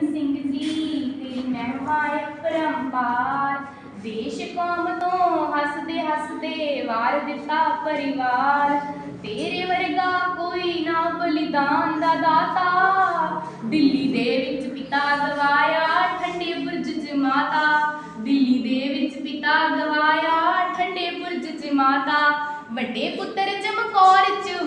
ਸਿੰਘ ਜੀ ਤੇਰੀ ਮਹਿਮਾ ਹੈ ਪਰੰਪਾਰ ਦੇਸ਼ ਕੌਮ ਤੋਂ ਹੱਸਦੇ ਹੱਸਦੇ ਵਾਰ ਦਿੱਤਾ ਪਰਿਵਾਰ। ਤੇਰੇ ਵਰਗਾ ਕੋਈ ਨਾ ਬਲੀਦਾਨ ਦਾ ਦਾਤਾ। ਦਿੱਲੀ ਦੇ ਵਿੱਚ ਪਿਤਾ ਗਵਾਇਆ ਠੰਡੇ ਬੁਰਜ 'ਚ ਮਾਤਾ। ਦਿੱਲੀ ਦੇ ਵਿੱਚ ਪਿਤਾ ਗਵਾਇਆ ਠੰਡੇ ਬੁਰਜ 'ਚ ਮਾਤਾ। ਵੱਡੇ ਪੁੱਤਰ ਚਮਕੌਰ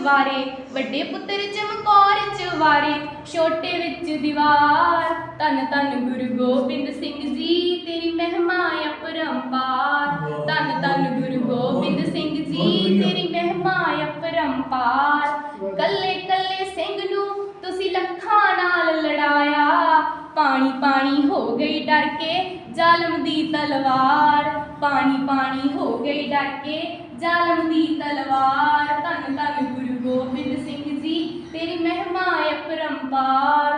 ਵਾਰੇ, ਵੱਡੇ ਪੁੱਤਰ ਚਮਕੌਰ ਚ ਵਾਰੇ, ਛੋਟੇ ਵਿੱਚ ਦੀਵਾਰ। ਧੰਨ ਧੰਨ ਗੁਰੂ ਗੋਬਿੰਦ ਸਿੰਘ ਜੀ, ਤੇਰੀ ਮਹਿਮਾ ਅਪਰੰਪਾਰ ਧੰਨ ਧੰਨ ਗੁਰੂ ਗੋਬਿੰਦ ਸਿੰਘ ਜੀ, ਤੇਰੀ ਮਹਿਮਾ ਅਪਰੰਪਾਰ ਕੱਲੇ ਕੱਲੇ ਸਿੰਘ ਨੂੰ ਤੁਸੀਂ ਲੱਖਾਂ ਨਾਲ ਲੜਾਇਆ। ਪਾਣੀ ਪਾਣੀ ਹੋ ਗਈ ਡਰ ਕੇ ਜ਼ਾਲਮ ਦੀ ਤਲਵਾਰ। ਪਾਣੀ ਪਾਣੀ ਹੋ ਗਈ ਡਰ ਕੇ ਜ਼ਾਲਮ ਦੀ ਤਲਵਾਰ। ਧੰਨ ਧੰਨ ਗੁਰੂ ਗੋਬਿੰਦ ਸਿੰਘ ਜੀ ਤੇਰੀ ਮਹਿਮਾ ਅਪਰੰਪਾਰ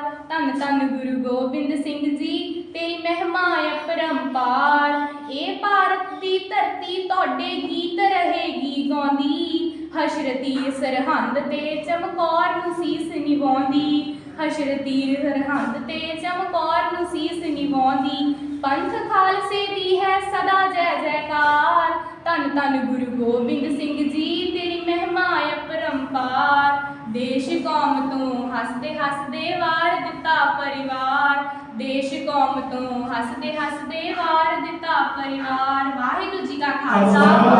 ਧੰਨ ਧੰਨ ਗੁਰੂ ਗੋਬਿੰਦ ਸਿੰਘ ਜੀ ਤੇਰੀ ਮਹਿਮਾ ਅਪਰੰਪਾਰ ਇਹ ਭਾਰਤ ਦੀ ਧਰਤੀ ਤੁਹਾਡੇ ਗੀਤ ਰਹੇਗੀ ਗਾਉਂਦੀ। ਹਸ਼ਰਤੀ ਸਰਹੰਦ ਤੇ ਚਮਕੌਰ ਨੂੰ ਸੀਸ ਨਿਵਾਉਂਦੀ। ਹਸ਼ਰਤੀ ਸਰਹੰਦ ਤੇ ਚਮਕੌਰ ਨੂੰ ਸੀਸ ਨਿਵਾਉਂਦੀ। ਪੰਥ ਖਾਲਸੇ ਦੀ ਹੈ ਸਦਾ ਜੈ ਜੈਕਾਰ। ਧੰਨ ਧੰਨ ਗੁਰੂ ਗੋਬਿੰਦ ਸਿੰਘ ਜੀ ਤੇਰੀ ਮਹਿਮਾ ਅਪਰੰਪਾਰ ਦੇਸ਼ ਕੌਮ ਤੋਂ ਹੱਸਦੇ ਹੱਸਦੇ ਵਾਰ ਦਿੱਤਾ ਪਰਿਵਾਰ। ਦੇਸ਼ ਕੌਮ ਤੋਂ ਹੱਸਦੇ ਹੱਸਦੇ ਵਾਰ ਦਿੱਤਾ ਪਰਿਵਾਰ। ਵਾਹਿਗੁਰੂ ਜੀ ਕਾ ਖਾਲਸਾ।